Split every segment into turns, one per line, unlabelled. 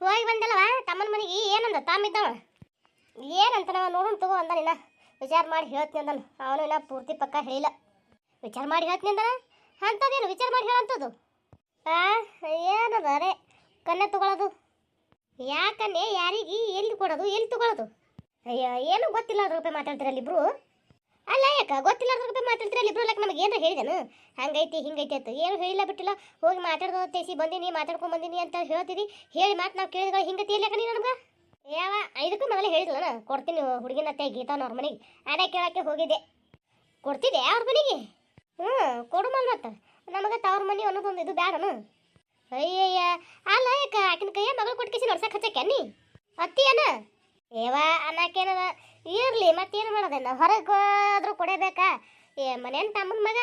ಹೋಗಿ ಬಂದಲ್ಲವ? ತಮ್ಮನ ಮನೆಗೆ ಏನಂದ? ತಾಮಿದ್ದವ ಏನಂತ ನಾವು ನೋಡೋಣ ತಗೋ ಅಂದ ನಿನ್ನ. ವಿಚಾರ ಮಾಡಿ ಹೇಳ್ತೀನಿ ಅಂದನು. ಅವನು ಇನ್ನ ಪೂರ್ತಿ ಪಕ್ಕ ಹೇಳಿಲ್ಲ. ವಿಚಾರ ಮಾಡಿ ಹೇಳ್ತೀನಿ ಅಂದನ? ಅಂಥದ್ದೇನು? ವಿಚಾರ ಮಾಡಿ ಹೇಳಂಥದ್ದು ಆ, ಏನದ ಅರೆ? ಕನ್ನೆ ತಗೊಳ್ಳೋದು ಯಾಕನ್ನೇ ಯಾರಿಗೆ? ಎಲ್ಲಿ ಕೊಡೋದು? ಎಲ್ಲಿ ತಗೊಳ್ಳೋದು ಅಯ್ಯ, ಏನು ಗೊತ್ತಿಲ್ಲ ಅದ್ರ ರೂಪಾಯಿ ಮಾತಾಡ್ತಿರಲ್ಲ ಇಬ್ರು? ಅಲ್ಲ ಯಾಕ? ಗೊತ್ತಿಲ್ಲ ಮಾತಾಡ್ತೀರ? ಅಲ್ಲಿ ಇಬ್ರು ನಮಗೆ ಏನಾರ ಹೇಳಿದನು? ಹಂಗೈತಿ, ಹಿಂಗೈತಿ ಅಂತ ಏನು ಹೇಳಿಲ್ಲ, ಬಿಟ್ಟಿಲ್ಲ. ಹೋಗಿ ಮಾತಾಡ್ದು ತೇಸಿ ಬಂದೀನಿ, ಮಾತಾಡ್ಕೊಂಡು ಬಂದೀನಿ ಅಂತ ಹೇಳ್ತಿದಿ ಹೇಳಿ ಮಾತು ನಾವು ಕೇಳಿದ್ರೆ ಹಿಂಗತಿ ಇಲ್ಲ ನೀ ನಮ್ಗೆ? ಯಾವ? ಇದಕ್ಕೂ ಮೊದಲೇ ಹೇಳಿದ್ಲನ ಕೊಡ್ತೀನಿ ಹುಡುಗಿನ ಅತ್ತೆ ಗೀತಾನ ಅವ್ರ ಮನೆಗೆ. ಅದೇ ಕೇಳಕ್ಕೆ ಹೋಗಿದ್ದೆ. ಕೊಡ್ತಿದ್ದೆ ಅವ್ರ ಮನೆಗೆ? ಹ್ಞೂ ಕೊಡು ಮಲ್ ಮತ್ತೆ. ನಮಗೆ ತವ್ರ ಮನೆ ಅನ್ನೋದೊಂದು ಇದು ಬ್ಯಾಡನು. ಅಯ್ಯಯ್ಯ. ಅಲ್ಲ ಯಾಕೆ? ಆಕಿನ ಕೈಯ ಮಗಳು ಕೊಟ್ಕೇಸಿ ನೋಡ್ಸಕ್ಕೆ ಹಚ್ಚಕ್ಕೆ ನೀ? ಅತ್ತಿಯನ? ಏವ ಅನ್ನಕ್ಕೇನದ ಇರ್ಲಿ, ಮತ್ತೇನು ಮಾಡೋದೇನ ಹೊರಗೆ ಆದ್ರೂ ಕೊಡಬೇಕಾ ಏ ಮನೇನ ತಮ್ಮನ ಮಗ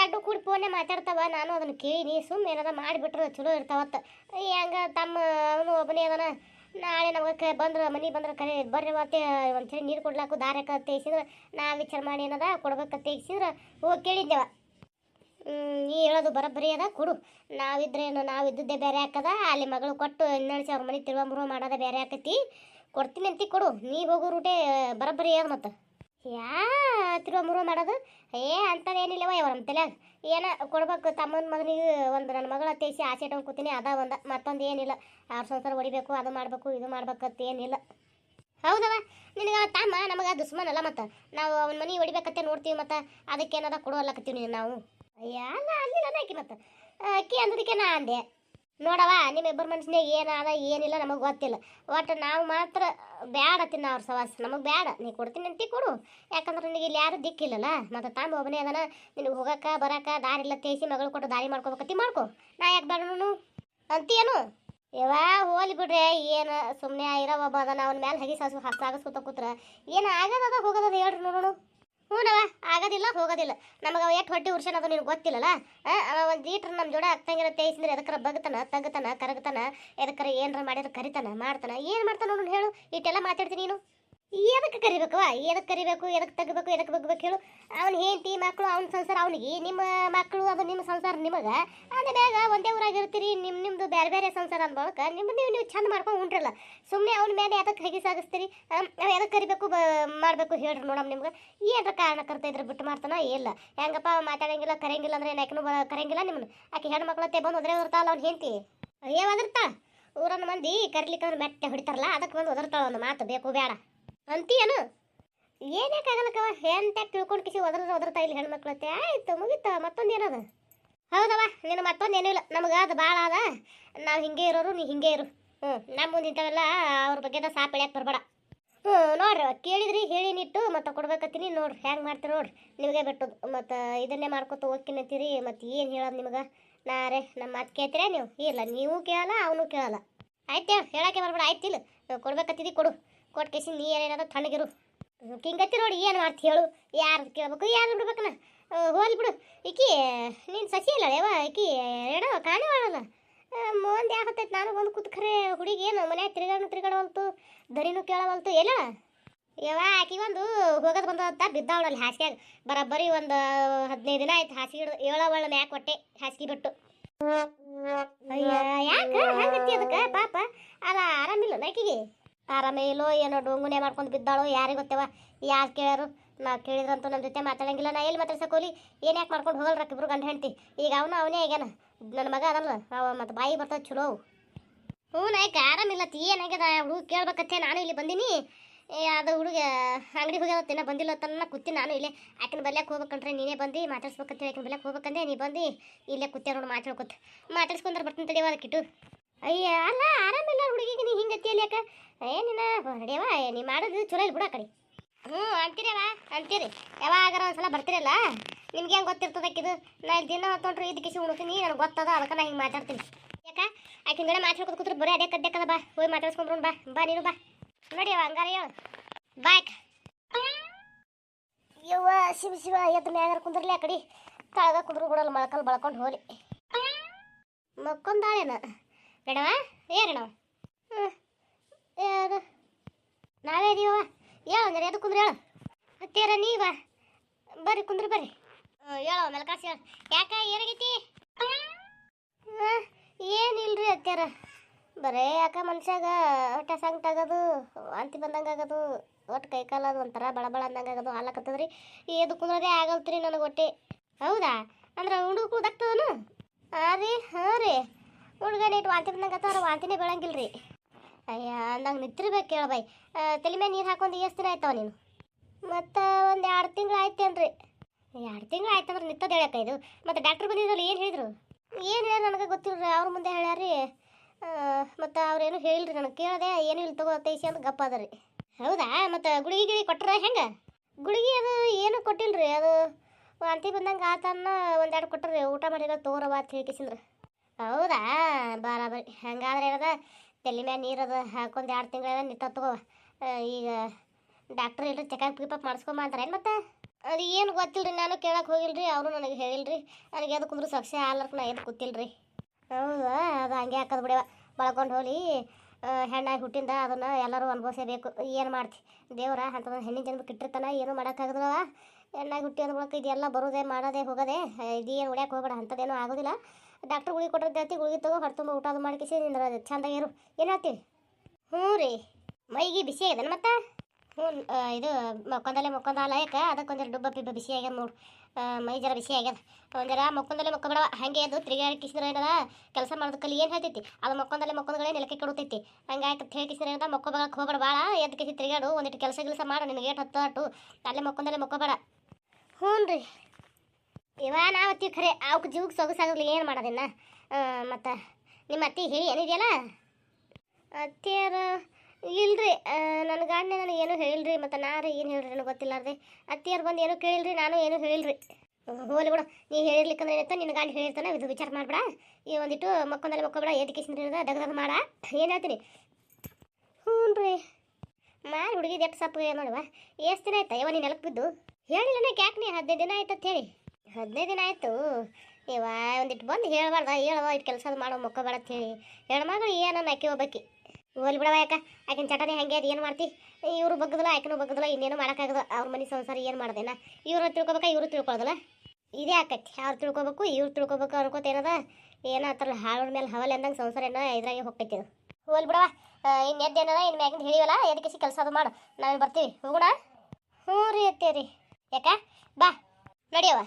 ಎರಡು ಕೂಡಿ ಫೋನೇ ಮಾತಾಡ್ತಾವ, ನಾನು ಅದನ್ನು ಕೇಳಿನಿ ಸುಮ್ಮನೆ ಏನದ ಮಾಡಿಬಿಟ್ರೆ ಚಲೋ ಇರ್ತಾವತ್ತ ಹೆಂಗೆ ತಮ್ಮ, ಅವನು ಒಬ್ಬನೇ ಅದನ. ನಾಳೆ ನಮಗೆ ಕ, ಬಂದ್ರೆ ಮನೆ ಬಂದ್ರೆ ಕರೆ, ಬರ್ರಿ ಮತ್ತೆ, ಒಂದ್ಸರಿ ನೀರು ಕೊಡ್ಲಾಕು ದಾರಕ್ಕೆ ತೆಗಿಸಿದ್ರೆ, ನಾ ವಿಚಾರ ಮಾಡಿ ಏನದ ಕೊಡ್ಬೇಕ ತೆಗಿಸಿದ್ರೆ, ಹೋಗಿ ಕೇಳಿದ್ದೆವ. ನೀ ಹೇಳೋದು ಬರೋಬ್ಬರಿ ಅದ, ಕೊಡು. ನಾವಿದ್ರೇನು ನಾವು ಇದ್ದದ್ದೇ ಬೇರೆ ಹಾಕದ ಅಲ್ಲಿ ಮಗಳು ಕೊಟ್ಟು ಇನ್ನಣಿಸಿ ಅವ್ರ ಮನೆ ತಿರುವಂಬರು ಮಾಡೋದೇ ಬೇರೆ ಆಕೈತಿ ಕೊಡ್ತೀನಿ ಅಂತ ಕೊಡು. ನೀ ಹೋಗೋ ರೂಟೇ ಬರೋಬ್ಬರಿ ಅದ ಮತ್ತು. ಯಾ ತಿರುವಂಬರು ಮಾಡೋದು ಏ ಯಾವ ನಮ್ಮ ತಲೆಯಾಗ. ಏನ ಕೊಡ್ಬೇಕು ತಮ್ಮನ ಮಗನಿಗೆ ಒಂದು ನನ್ನ ಮಗಳ ತೇಸಿ ಆಸೆ ಇಟ್ಕೊಂಡು ಕೂತೀನಿ. ಅದ ಒಂದು. ಮತ್ತೊಂದು ಏನಿಲ್ಲ. ಅವ್ರ ಸಂಸಾರ ಹೊಡಿಬೇಕು ಅದು ಮಾಡಬೇಕು, ಇದು ಮಾಡ್ಬೇಕಂತ ಏನಿಲ್ಲ. ಹೌದವ? ನಿನಗೆ ತಮ್ಮ ನಮಗೆ ದುಸ್ಮನ್ ಅಲ್ಲ ಮತ್ತು. ನಾವು ಅವನ ಮನೆ ಹೊಡಿಬೇಕಂತೆ ನೋಡ್ತೀವಿ ಮತ್ತು. ಅದಕ್ಕೆ ಏನದ ಕೊಡುವಲ್ಲಕತ್ತೀವಿ ನೀನು ನಾವು. ಅಯ್ಯ ಅಲ್ಲ, ಅಲ್ಲಿಲ್ಲ ಆಕಿ ಮತ್ತು. ಅಕ್ಕಿ ಅಂದದಕ್ಕೆ ನಾ ಅಂದೆ. ನೋಡವ ನಿಮ್ಮಿಬ್ಬರ ಮನ್ಸಿನಾಗ ಏನಾದ ಏನಿಲ್ಲ ನಮಗೆ ಗೊತ್ತಿಲ್ಲ. ಒಟ್ಟು ನಾವು ಮಾತ್ರ ಬ್ಯಾಡ ತಿನ್ನ ಅವ್ರ ಸವಾಸ ನಮಗೆ ಬ್ಯಾಡ. ನೀ ಕೊಡ್ತೀನಿ ಅಂತ ಕೊಡು. ಯಾಕಂದ್ರೆ ನಿನಗೆ ಇಲ್ಲಿ ಯಾರು ದಿಕ್ಕಿಲ್ಲಲ್ಲ? ಮತ್ತು ತಾಂಬ ಒಬ್ಬನೇ ಅದನ. ನಿನಗೆ ಹೋಗಕ್ಕೆ, ಬರಕ್ಕ, ದಾರಿ ಇಲ್ಲ ತೇಸಿ ಮಗಳು ಕೊಟ್ಟು ದಾರಿ ಮಾಡ್ಕೋಬೇಕತ್ತಿ ಮಾಡ್ಕೊ. ನಾ ಯಾಕೆ ಬೇಡನು ಅಂತೀಯೇನು ಯವಾ ಹೋಲಿ ಬಿಡ್ರೆ, ಏನು ಸುಮ್ಮನೆ ಇರೋ ಒಬ್ಬ ಅದನ. ಅವನ ಮೇಲೆ ಹಗಿ ಸಾಸು ಸುತ್ತ ಕೂತ್ರ. ಏನು ಆಗದದ, ಹೋಗೋದದ ಹೇಳ್ರಿ ನೋಡೋಣ. ಹ್ಞೂನವ ಆಗೋದಿಲ್ಲ, ಹೋಗೋದಿಲ್ಲ. ನಮಗೆ ಎಷ್ಟು ಹೊಟ್ಟೆ ಉರ್ಷನ್ ಅದು ನಿನಗೆ ಗೊತ್ತಿಲ್ಲಲ್ಲ ಅವ ಒಂದು ಲೀಟ್ರ್ ನಮ್ಮ ಜೋಡ ಆಗ್ತಂಗಿರ ತೇಯಿಸಿದ್ರೆ ಎದಕ್ಕರ ಬಗ್ತಾನ, ತಗ್ತಾನ, ಕರಗ್ತಾನ ಎದಕ್ಕರ ಏನರ ಮಾಡಿದ್ರೆ ಕರಿತಾನ, ಮಾಡ್ತಾನ, ಏನು ಮಾಡ್ತಾನ ನೋಡೋಣ ಹೇಳು, ಇಟ್ಟೆಲ್ಲ ಮಾತಾಡ್ತೀನಿ ನೀನು. ಎದಕ್ಕೆ ಕರಿಬೇಕು ಎದಕ್ಕೆ ಕರಿಬೇಕು ಎದಕ್ಕೆ ತಗಬೇಕು ಎದಕ್ಕೆ ಬಗ್ಬೇಕು ಹೇಳು. ಅವ್ನ ಹೆಂಡತಿ ಮಕ್ಕಳು ಅವ್ನ ಸಂಸಾರ ಅವನಿಗೆ. ನಿಮ್ಮ ಮಕ್ಕಳು ಅದು ನಿಮ್ಮ ಸಂಸಾರ ನಿಮಗೆ. ಮ್ಯಾಗ ಒಂದೇ ಊರಾಗಿರ್ತೀರಿ ನಿಮ್ಮ ನಿಮ್ಮದು ಬೇರೆ ಬೇರೆ ಸಂಸಾರ ಅಂದ ನಿಮ್ಮ ನೀವು ನೀವು ಚಂದ ಮಾಡ್ಕೊಂಡು ಉಂಟ್ರಲ್ಲ. ಸುಮ್ಮನೆ ಅವ್ನ ಮೇಲೆ ಎದಕ್ಕೆ ಹೇಗೆ ಸಾಗಿಸ್ತೀರಿ? ನಾವು ಎದಕ್ಕೆ ಕರಿಬೇಕು ಮಾಡಬೇಕು ಹೇಳ್ರಿ ನೋಡಮ್ ನಿಮ್ಗೆ. ಏನರ ಕಾರಣ ಕರ್ತಾ ಇದ್ರೆ ಬಿಟ್ಟು ಮಾಡ್ತಾನ? ಇಲ್ಲ. ಹೆಂಗಪ್ಪ ಮಾತಾಡಂಗಿಲ್ಲ, ಕರೆಯಂಗಿಲ್ಲ ಅಂದ್ರೆ ಏನಾಕಿನೂ ಕರೆಯಂಗಿಲ್ಲ ನಿಮ್ಮನ್ನು ಆಕೆ ಹೆಣ್ಣು ಮಕ್ಕಳತ್ತೆ ಬಂದು ಒದ್ರೆ ಇರ್ತಾವಲ್ಲ ಅವ್ನು ಹೆಂಡತಿ. ಏ ಒದರ್ತಾ? ಊರನ್ನ ಮಂದಿ ಕರಿಲಿಕ್ಕಂದ್ರೆ ಮೆಟ್ಟೆ ಹೊಡಿತಾರಲ್ಲ ಅದಕ್ಕೆ ಬಂದು ಒದರ್ತಾಳ ಒಂದು ಮಾತು. ಬೇಕು, ಬೇಡ. ಅಂತೀಯನು ಏನಾಗಲ್ಲಕ್ಕವ ಎಂತ ತಿಳ್ಕೊಂಡು ಕಿಸಿ ಒದ್ರ ಒದರ್ತಾ ಇಲ್ಲಿ ಹೆಣ್ಮಕ್ಳತ್ತೆ ಆಯ್ತು, ಮುಗಿತ, ಮತ್ತೊಂದು ಏನದ ಹೌದವ ನೀನು ಮತ್ತೊಂದು ಏನೂ ಇಲ್ಲ. ನಮಗೆ ಅದು ಭಾಳ ಅದ ನಾವು ಹಿಂಗೆ ಇರೋರು, ನೀ ಹಿಂಗೆ ಇರು. ಹ್ಞೂ ನಮ್ಮ ಮುಂದೆ ಇಂಥವೆಲ್ಲ ಅವ್ರ ಬಗ್ಗೆ ಸಾಪ್ ಎಳ್ಯಾಕೆ ಬರಬೇಡ. ಹ್ಞೂ ನೋಡ್ರಿ ಕೇಳಿದ್ರಿ, ಹೇಳಿನಿಟ್ಟು ಮತ್ತೆ ಕೊಡ್ಬೇಕತ್ತೀನಿ. ನೋಡ್ರಿ ಹೆಂಗೆ ಮಾಡ್ತೀರಿ ನೋಡ್ರಿ. ನಿಮಗೆ ಬಿಟ್ಟದು. ಮತ್ತು ಇದನ್ನೇ ಮಾಡ್ಕೊತ ಹೋಗ್ಕಿನತ್ತೀರಿ ಮತ್ತು ಏನು ಹೇಳೋದು ನಿಮಗೆ? ನಾರೇ ನಮ್ಮ ಮಾತು ಕೇಳ್ತೀರಾ ನೀವು? ಇಲ್ಲ, ನೀವು ಕೇಳಲ್ಲ, ಅವನು ಕೇಳಲ್ಲ. ಆಯ್ತು ಹೇಳಕ್ಕೆ ಬರ್ಬೇಡ. ಆಯ್ತಿಲ್ಲ ಕೊಡ್ಬೇಕತ್ತಿದಿ ಕೊಡು. ಕೊಟ್ಟು ಕೇಸಿ ನೀ ಏನೇನಾದ ತಣ್ಣಗಿರು. ಹಿಂಗತ್ತಿ ನೋಡಿ ಏನು ಮಾಡ್ತಿ ಹೇಳು. ಯಾರು ಕೇಳ್ಬೇಕು, ಯಾರು ಬಿಡ್ಬೇಕನ ಹೋಲಿ ಬಿಡು. ಈಕಿ, ನೀನು ಸಸಿ ಇಲ್ಲ ಯಾವ ಈಕಿ ಏನೋ ಕಾಣೆ ಮಾಡಲ್ಲ ಮುಂದೆ ಯಾಕತ್ತೈತೆ ನಾನು ಬಂದು ಕುತ್ಕರೆ ಹುಡುಗಿ ಏನು ಮನ್ಯಾಗ ತಿರುಗಾಡ ತಿರುಗಾಡವಲ್ತು, ದರಿನೂ ಕೇಳವಲ್ತು ಎಲ್ಲ ಯಾವ ಆಕಿ ಒಂದು ಹೋಗೋದು ಬಂದತ್ತ ಬಿದ್ದಾವಳಲ್ಲಿ ಹಾಸಿಗೆಗೆ ಬರೋಬ್ಬರಿ ಒಂದು ಹದಿನೈದು ದಿನ ಆಯ್ತು ಹಾಸಿಗೆ ಏಳವಳ ಮ್ಯಾಕ್ ಹೊಟ್ಟೆ ಹಾಸಿಗೆ ಬಿಟ್ಟು. ಅಯ್ಯ, ಯಾಕೆ? ಹಂಗತ್ತಿ ಅದಕ್ಕೆ? ಪಾಪ ಅಲ್ಲ ಆರಾಮಿಲ್ಲ ಆಕಿಗೆ ಆರಾಮೇ ಇಲ್ಲೋ ಏನೋ ಡೊಂಗುನೆ ಮಾಡ್ಕೊಂಡು ಬಿದ್ದಾಳೋ, ಯಾರಿಗೆ ಗೊತ್ತವ? ಯಾರು ಕೇಳ್ಯಾರು? ನಾ ಕೇಳಿದ್ರಂತೂ ನಮ್ಮ ಜೊತೆ ಮಾತಾಡಂಗಿಲ್ಲ. ನಾ ಎಲ್ಲಿ ಮಾತಾಡ್ಸಕೋಲಿ ಏನು ಯಾಕೆ ಮಾಡ್ಕೊಂಡು ಹೋಗಲ್ರ ಇಬ್ರು ಗಂಡ ಹೆಂಡ್ತಿ? ಈಗ ಅವನು ಅವನೇ ಆಗ್ಯಾನ. ನನ್ನ ಮಗ ಅದಲ್ಲ, ಅವ ಮತ್ತು ಬಾಯಿ ಬರ್ತದೆ ಚಲೋ. ಹ್ಞೂ ನಾಯ್ಕ ಆರಾಮಿಲ್ಲತ್ತಿ ಏನಾಗ್ಯದ ಹುಡುಗ ಕೇಳ್ಬೇಕತ್ತೆ, ನಾನು ಇಲ್ಲಿ ಬಂದೀನಿ. ಅದು ಹುಡುಗ ಅಂಗಡಿ ಹೋಗ್ಯಾವತ್ತೇನ ಬಂದಿಲ್ಲ ತನ್ನ ಕೂತೀನಿ ನಾನು ಇಲ್ಲೇ. ಆಕಿನ ಬರ್ಲಿಕ್ಕೆ ಹೋಗ್ಬೇಕಂದ್ರೆ ನೀನೇ ಬಂದು ಮಾತಾಡ್ಸ್ಬೇಕಂತ ಆಕಿನ ಬರ್ಲಿಕ್ಕೆ ಹೋಗ್ಬೇಕಂದೆ, ನೀ ಬಂದು, ಇಲ್ಲೇ ಕೂತ್ಯ ನೋಡಿ, ಮಾತಾಡ್ಕೊತ. ಮಾತಾಡ್ಸ್ಕೊಂಡ್ರೆ ಬರ್ತೀನಿ ತಡಿಯವ ಅದಕ್ಕಿಟ್ಟು. ಅಯ್ಯ, ಅಲ್ಲ ಆರಾಮಿಲ್ಲ ಹುಡುಗಿಗೆ ನೀ ಹಿಂಗೆ ಅಲ್ಲಿ ಯಾಕ? ಏನಿನ ಹೊಡೆಯವ ನೀ ಮಾಡೋದು ಚಲೋ ಇಲ್ಲ ಬಿಡು ಕಡೆ. ಹ್ಞೂ ಅಂತೀರವ ಅಂತೀರಿ. ಯಾವಾಗಾರ ಒಂದ್ಸಲ ಬರ್ತೀರಲ್ಲ? ನಿಮ್ಗೆ ಹೆಂಗೆ ಗೊತ್ತಿರ್ತದಕ್ಕಿದು ನಾ ಇಲ್ಲಿ ದಿನ ಹೊತ್ತೊಂಡ್ರೆ ಇದಕ್ಕೆ ಉಣ್ತೀನಿ ನನಗೆ ಗೊತ್ತದ, ಅದಕ್ಕೆ ನಾ ಹಿಂಗೆ ಮಾತಾಡ್ತೀನಿ. ಯಾಕ? ಆಕೆ ಕಡೆ ಮಾತಾಡ್ಕೊತ ಕೂತ್ರೆ, ಬರೀ ಅದೇ ಕದ್ದಕ್ಕದ ಬಾ ಹೋಗಿ ಮಾತಾಡ್ಸ್ಕೊಂಡ್ರು ಬಾ ಬಾ ನೀನು ಬಾ. ನಡಿಯವ ಹಂಗಾರ ಹೇಳು. ಬಾಯ್ ಯವ್ವ, ಶಿವ ಶಿವ ಎದ್ದು ಮ್ಯಾಗಾರ ಕುಂದ್ರಲಿ ಆ ಕಡೆ. ತಳಗ ಕುಂದ್ರು ಬಿಡಲ್ಲ ಮೊಳಕಲ್ ಬಳ್ಕೊಂಡು ಹೋಲಿ ಮಕ್ಕೊಂದಾಳೇನ ರೇಣವ? ಏ ರೇಣವ ಯಾರು ನಾವೇ ಇದೀವ ಹೇಳು ಅಂದ್ರೆ ಅದು ಕುಂದ್ರ ಹೇಳು. ಹತ್ತೀರ ನೀವ? ಬರ್ರಿ, ಕುಂದ್ರ ಬರ್ರಿ. ಹೇಳು ಆಮೇಲೆ ಕಾಸು ಹೇಳು. ಯಾಕ, ಏನಾಗೈತಿ? ಏನಿಲ್ರಿ ಅತ್ತೇರ ಬರೇ ಯಾಕ ಮನುಷ್ಯಾಗ ಹೊಟ್ಟೆ ಸಂಕಟ ಆಗೋದು, ವಾಂತಿ ಬಂದಂಗೆ ಆಗೋದು, ಒಟ್ಟು ಕೈ ಕಾಲ ಅದು ಒಂಥರ ಬಳ ಬಳ ಅಂದಂಗೆ ಆಗೋದು ಹಾಲಕತ್ತದ್ರಿ ಏದು ಕುಂದ್ರದೇ ಆಗಲ್ತ್ರಿ ನನಗೆ ಹೊಟ್ಟೆ ಹೌದಾ? ಅಂದ್ರೆ ಹುಡುಗ ಕೂದಾಗ್ತದನು ಹಾಂ ರೀ ಹಾಂ ರೀ. ಹುಡುಗ ಇಟ್ಟು ವಾಂತಿ ಬಂದಂಗೆ ವಾಂತಿನೇ ಬೀಳಂಗಿಲ್ಲ ರೀ ಅಯ್ಯ, ನಂಗೆ ನಿಂತಿರ್ಬೇಕು ಕೇಳ ಬೈ ತಲೆ ಮೇಲೆ ನೀರು ಹಾಕೊಂಡು ಎಷ್ಟು ದಿನ ಆಯ್ತವ ನೀನು? ಮತ್ತು ಒಂದು ಎರಡು ತಿಂಗಳು ಆಯ್ತೇನ್ರಿ? ಎರಡು ತಿಂಗಳು ಆಯ್ತಂದ್ರೆ ನಿತ್ತದ ಹೇಳಕ್ಕ ಇದು? ಮತ್ತು ಡಾಕ್ಟ್ರ್ ಬಂದಿದ್ರಲ್ಲ ಏನು ಹೇಳಿದ್ರು? ಏನು ಹೇಳಿ ನನಗೆ ಗೊತ್ತಿಲ್ಲ ರೀ ಅವ್ರ ಮುಂದೆ ಹೇಳ್ಯಾರಿ ಮತ್ತು ಅವ್ರೇನು ಹೇಳಿರಿ ನನಗೆ, ಕೇಳಿದೆ ಏನು ಇಲ್ಲ ತಗೋ ತೈಸಿ ಅಂತ ಗಪ್ಪ ಅದ ರೀ ಹೌದಾ? ಮತ್ತು ಗುಳಿಗೆ ಗಿಳಿ ಕೊಟ್ಟರೆ ಹೆಂಗೆ? ಗುಳಿಗೆ ಅದು ಏನು ಕೊಟ್ಟಿಲ್ಲ ರೀ ಅದು ವಾಂತಿ ಬಂದಂಗೆ ಆತನ್ನ ಒಂದೆರಡು ಕೊಟ್ಟರೆ, ಊಟ ಮಾಡಿರೋ ತೋರವ ಅಂತ ಹೇಳ್ಕಿಸಿಂದ್ರು ಹೌದಾ? ಬರಾಬರಿ. ಹಂಗಾದ್ರೆ ಏನದ ತಲೆ ಮ್ಯಾಲ ನೀರದ ಹಾಕೊಂಡು ಎರಡು ತಿಂಗಳ ನಿತ್ತ ತಗೋ ಈಗ ಡಾಕ್ಟ್ರ್ ಇಲ್ಲರಿ ಚೆಕಪ್ ಪಿಕಪ್ ಮಾಡಿಸ್ಕೊಂಬ ಅಂತಾರೆ. ಏನು ಮತ್ತೆ? ಅದು ಏನು ಗೊತ್ತಿಲ್ಲ ರೀ ನಾನು ಕೇಳಕ್ಕೆ ಹೋಗಿಲ್ರಿ ಅವರು ನನಗೆ ಹೇಳಿಲ್ಲ ರೀ ನನಗೆ ಅದು ಕುಂದ್ರು ಸಕ್ಸೆ ಹಾಲರ್ಕ ನಾ ಎದು ಗೊತ್ತಿಲ್ಲ ರೀ ಹೌದಾ? ಅದು ಹಂಗೆ ಹಾಕೋದು ಬಿಡವ ಬಳ್ಕೊಂಡು ಹೋಗಿ ಹೆಣ್ಣಾಗಿ ಹುಟ್ಟಿಂದ ಅದನ್ನು ಎಲ್ಲರೂ ಅನುಭವಿಸಬೇಕು. ಏನು ಮಾಡ್ತಿ? ದೇವ್ರ ಅಂತಂದ್ರೆ ಹೆಣ್ಣಿನ ಜನ್ಮಕ್ಕೆ ಕಿಟ್ಟಿರ್ತಾನ ಏನು ಮಾಡೋಕ್ಕಾಗದವ ಹೆಣ್ಣಾಗಿ ಹುಟ್ಟಿ ಅಂದ ಬಳಕ ಇದೆಲ್ಲ ಬರೋದೇ, ಮಾಡೋದೇ ಹೋಗೋದೇ ಇದೇನು ಉಳ್ಯಾಕೆ ಹೋಗ್ಬೇಡ, ಅಂಥದ್ದೇನೂ ಆಗೋದಿಲ್ಲ. ಡಾಕ್ಟ್ರ್ ಗುಳಿಗೆ ಕೊಟ್ಟಿರ್ತ ಹೇಳ್ತಿ, ಗುಳಿಗೆ ತಗೋ ಹೊರ ತುಂಬ ಊಟ ಅದು ಮಾಡ್ಕಿಸಿ ನಿಂದ್ರ ಚಂದಾಗಿ ಇರು ಏನು ಹೇಳ್ತೀವಿ ಹ್ಞೂ ರೀ. ಮೈಗೆ ಬಿಸಿ ಆಗಿದೆ ಮತ್ತೆ? ಹ್ಞೂ ಇದು ಇದು ಮಕ್ಕೊಂದಲ್ಲೇ ಮಕ್ಕೊಂದಲ್ಲ ಯಾಕೆ? ಅದಕ್ಕೊಂದಿರ ಡುಬ್ಬ ಪಿಬ್ಬ ಬಿಸಿ ಆಗ್ಯದ ನೋಡು. ಮೈ ಜರ ಬಿಸಿ ಆಗ್ಯದ. ಒಂದರ ಮಕ್ಕೊಂದಲ್ಲೇ ಬಿಡವ ಹಾಗೆ ಅದು ತಿರುಗಾಡಿ ಕಿಸಿದ್ರೆ ಏನದ? ಕೆಲಸ ಮಾಡೋದಕ್ಕಲ್ಲಿ ಏನು ಹೇಳ್ತೈತಿ? ಅದು ಮಕ್ಕೊಂದಲ್ಲೇ ಮಕ್ಕೊಂದಗಳೇ ನೆಲಕ್ಕೆ ಕೊಡುತ್ತೈತಿ ಹಂಗಾಯ್ತು ಹೇಳಿ ಕಿಸಿದ್ರೆ ಏನದ? ಮಕ್ಕೋಬೇಕಕ್ಕೆ ಹೋಗ್ಬೇಡ ಭಾಳ ಎದ್ದು ಕಿಸಿ ತಿರುಗಾಡು ಒಂದಿಟ್ಟು ಕೆಲಸ ಕೆಲಸ ಮಾಡು, ನಿನಗೆ ಏಟು ಹತ್ತು ಅಟ್ಟು ಅಲ್ಲೇ ಮಕ್ಕೊಂದಲ್ಲೇ ಮಕ್ಕೋಬೇಡ. ಹ್ಞೂ ರೀ ಇವ ನಾವು ಖರೆ ಅವಕ್ಕೆ ಜೀವಕ್ಕೆ ಸೊಗಸಾಗಲಿ ಏನು ಮಾಡೋದಿನ್ನ ಮತ್ತು ನಿಮ್ಮ ಅತ್ತಿ ಹೇಳಿ, ಏನಿದೆಯಲ್ಲ? ಅತ್ತಿಯರ, ಇಲ್ರಿ ನನ್ನ ಗಾಡಿನ ನನಗೆ ಏನು ಹೇಳಿಲ್ರಿ, ಮತ್ತು ನಾರು ಏನು ಹೇಳ್ರಿ ನನಗೆ ಗೊತ್ತಿಲ್ಲಾರ್ದೆ. ಅತ್ತಿಯರು ಬಂದು ಏನೂ ಕೇಳಿಲ್ರಿ, ನಾನು ಏನೂ ಹೇಳಿಲ್ರಿ. ಹೋಲಿ ಬಿಡು, ನೀ ಹೇಳಿರ್ಲಿಕ್ಕಂದ್ರೆ ಏನತ್ತ ನಿನ್ನ ಗಾಡಿ ಹೇಳಿರ್ತಾನೆ, ಇದು ವಿಚಾರ ಮಾಡ್ಬೇಡ. ಈ ಒಂದಿಟ್ಟು ಮಕ್ಕೊಂದಲ್ಲಿ ಮಕ್ಕೊಬೇಡ ಎದಕ್ಕೆ ದಗ ಮಾಡ. ಏನು ಹೇಳ್ತೀನಿ ಹ್ಞೂ ರೀ ಮಾಡಿ ಹುಡುಗಿ ಎಷ್ಟು ಸಪ್ಪಗೆ ನೋಡುವ ಎಷ್ಟು ದಿನ ಆಯ್ತಾ? ಯವ ನೀನು ನೆಲಕ್ಕೆ ಬಿದ್ದು? ಹೇಳಿಲ್ಲ ಯಾಕೆ ನೀ? ಹದಿನೈದು ದಿನ ಆಯ್ತು ಅಂತ ಹೇಳಿ. ಹದಿನೈದು ದಿನ ಆಯಿತು. ಇವ ಒಂದಿಟ್ಟು ಬಂದು ಹೇಳ್ಬಾರ್ದ ಹೇಳುವ ಇಟ್ಟು ಕೆಲಸ ಮಾಡೋ ಮೊಕ್ಕ ಅಂತ ಹೇಳಿ. ಹೆಣ್ಮಗಳು ಏನೋ ಆಕೆ ಹೋಗ್ಬೇಕಿ ಹೋಲ್ ಬಿಡವ ಯಾಕ? ಆಕಿನ ಚಟನೆ ಹಂಗೆ ಅದು ಏನು ಮಾಡ್ತಿ? ಇವರು ಬಗ್ಗದಲ್ಲ, ಆಕಿನೂ ಬಗ್ಗದಲ್ಲ, ಇನ್ನೇನು ಮಾಡೋಕ್ಕಾಗದ ಅವ್ರ ಮನೆ ಸಂಸಾರ ಏನು ಮಾಡ್ದೇನ? ಇವ್ರು ತಿಳ್ಕೊಬೇಕಾ, ಇವರು ತಿಳ್ಕೊಳ್ಳೋದಲ್ಲ ಇದೇ ಆಕೈತಿ. ಅವ್ರು ತಿಳ್ಕೊಬೇಕು, ಇವ್ರು ತಿಳ್ಕೊಬೇಕು ಅನ್ಕೋತೇನದ ಏನೋ ಆ ಥರ ಹಾಳೋರ್ ಮೇಲೆ ಹವಲ್ ಅಂದಂಗೆ ಸಂಸಾರ ಏನೋ ಇದ್ರಾಗೆ ಹೋಗ್ತೈತಿ ಹೋಲ್ ಬಿಡವ ಇನ್ನು ಎದ್ದು ಏನದ? ಇನ್ನು ಮ್ಯಾಗಿಂದ ಹೇಳಿವಲ್ಲ ಎದಕ್ಕೆ ಸಿ ಕೆಲಸ ಅದು ಮಾಡು. ನಾವೇ ಬರ್ತೀವಿ. ಹೋಗೋಣ? ಹ್ಞೂ ರೀ ಅತ್ತೇರಿ ಯಾಕ? ಬಾ ನಡಿಯವ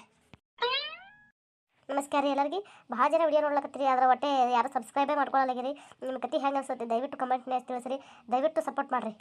ನಮಸ್ಕಾರ ರೀ ಎಲ್ಲರಿಗೆ. ಭಾಳ ಜನ ವಿಡಿಯೋ ನೋಡ್ಲಕತ್ತೀರಿ. ಅದರ ಒಟ್ಟೆ ಯಾರು ಸಬ್ಸ್ಕ್ರೈಬೇ ಮಾಡ್ಕೊಳ್ಳಲಾಗಿರಿ ನಿಮ್ಮ ಕತಿ ಹೆಂಗೆ ಅನ್ಸುತ್ತೆ? ದಯವಿಟ್ಟು ಕಮೆಂಟ್ನ ತಿಳಿಸ್ರಿ. ದಯವಿಟ್ಟು ಸಪೋರ್ಟ್ ಮಾಡಿರಿ.